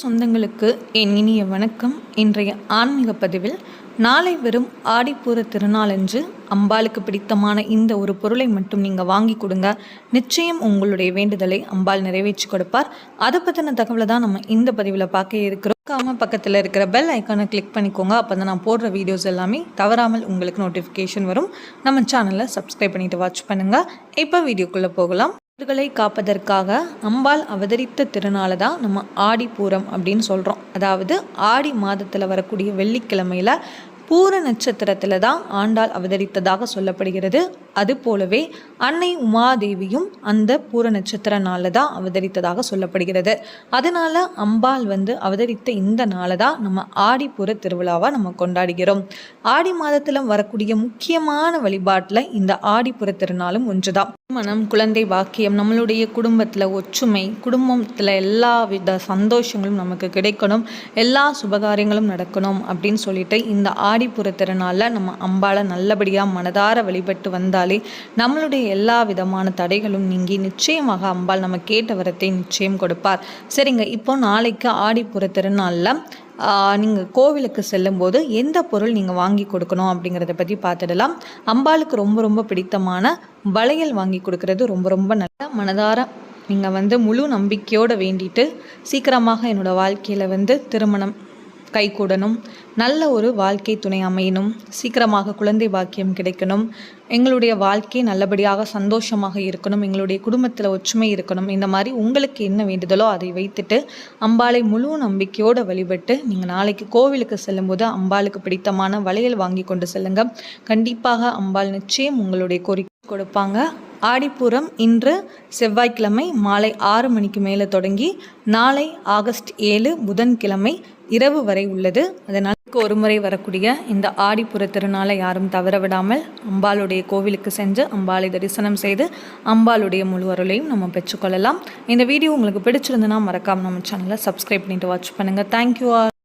சொந்தங்களுக்கு என் இனிய வணக்கம். இன்றைய ஆன்மீக பதிவில் நாளை வரும் ஆடிப்பூர திருநாளன்று அம்பாளுக்கு பிடித்தமான இந்த ஒரு பொருளை மட்டும் நீங்கள் வாங்கி கொடுங்க. நிச்சயம் உங்களுடைய வேண்டுதலை அம்பாள் நிறைவேற்றி கொடுப்பார். அதை பற்றின தகவலை தான் நம்ம இந்த பதிவில் பார்க்க இருக்கிறோம். காம பக்கத்தில் இருக்கிற பெல் ஐக்கானை கிளிக் பண்ணிக்கோங்க. அப்போ தான் நான் போடுற வீடியோஸ் எல்லாமே தவறாமல் உங்களுக்கு நோட்டிஃபிகேஷன் வரும். நம்ம சேனலை சப்ஸ்கிரைப் பண்ணிவிட்டு வாட்ச் பண்ணுங்கள் இப்போ வீடியோக்குள்ளே போகலாம். உயிர்களை காப்பதற்காக அம்பாள் அவதரித்த திருநாளை தான் நம்ம ஆடிப்பூரம் அப்படின்னு சொல்கிறோம் அதாவது ஆடி மாதத்தில் வரக்கூடிய வெள்ளிக்கிழமையில் பூர நட்சத்திரத்தில் தான் ஆண்டாள் அவதரித்ததாக சொல்லப்படுகிறது. அது போலவே அன்னை உமாதேவியும் அந்த பூர நட்சத்திர நாளில் தான் அவதரித்ததாக சொல்லப்படுகிறது. அதனால அம்பாள் வந்து அவதரித்த இந்த நாளை தான் நம்ம ஆடிப்பூர திருவிழாவாக நம்ம கொண்டாடுகிறோம். ஆடி மாதத்தில் வரக்கூடிய முக்கியமான வழிபாட்டில் இந்த ஆடிப்புற திருநாளும் ஒன்றுதான். மனம் குழந்தை வாக்கியம் நம்மளுடைய குடும்பத்தில் ஒற்றுமை குடும்பத்தில் எல்லா வித சந்தோஷங்களும் நமக்கு கிடைக்கணும். எல்லா சுபகாரியங்களும் நடக்கணும் அப்படின்னு சொல்லிட்டு இந்த ஆடிப்புற திருநாளில் நம்ம அம்பாளை நல்லபடியாக மனதார வழிபட்டு வந்தால் நம்மளுடைய எல்லா விதமான தடைகளும் நீங்கி நிச்சயமாக அம்பாள் நம்ம கேட்ட வரத்தை நிச்சயம் கொடுப்பார். சரிங்க இப்போ நாளைக்கு ஆடிப்புற திருநாளில் நீங்கள் கோவிலுக்கு செல்லும்போது எந்த பொருள் நீங்கள் வாங்கி கொடுக்கணும் அப்படிங்கிறத பற்றி பார்த்துடலாம். அம்பாளுக்கு ரொம்ப ரொம்ப பிடித்தமான வளையல் வாங்கி கொடுக்கறது ரொம்ப ரொம்ப நல்ல மனதார. நீங்கள் வந்து முழு நம்பிக்கையோடு வேண்டிட்டு சீக்கிரமாக என்னோடய வாழ்க்கையில் வந்து திருமணம் கைகூடணும். நல்ல ஒரு வாழ்க்கை துணை அமையணும். சீக்கிரமாக குழந்தை பாக்கியம் கிடைக்கணும். எங்களுடைய வாழ்க்கை நல்லபடியாக சந்தோஷமாக இருக்கணும். எங்களுடைய குடும்பத்தில் ஒற்றுமை இருக்கணும். இந்த மாதிரி உங்களுக்கு என்ன வேண்டுதலோ அதை வைத்துட்டு அம்பாளை முழு நம்பிக்கையோடு வழிபட்டு நீங்கள் நாளைக்கு கோவிலுக்கு செல்லும்போது அம்பாளுக்கு பிடித்தமான வளையல் வாங்கி கொண்டு செல்லுங்க. கண்டிப்பாக அம்பாள் நிச்சயம் உங்களுடைய கோரிக்கை கொடுப்பாங்க. ஆடிப்பூரம் இன்று செவ்வாய்க்கிழமை மாலை ஆறு மணிக்கு மேலே தொடங்கி நாளை ஆகஸ்ட் ஏழு புதன்கிழமை இரவு வரை உள்ளது. அதனால் ஒரு முறை வரக்கூடிய இந்த ஆடிப்புற திருநாளை யாரும் தவற விடாமல் அம்பாளுடைய கோவிலுக்கு சென்று அம்பாளை தரிசனம் செய்து அம்பாளுடைய முழு அருளையும் நம்ம பெற்றுக்கொள்ளலாம். இந்த வீடியோ உங்களுக்கு பிடிச்சிருந்ததுன்னா மறக்காமல் நம்ம சேனலை சப்ஸ்கிரைப் பண்ணிட்டு வாட்ச் பண்ணுங்கள் தேங்க்யூ ஆர்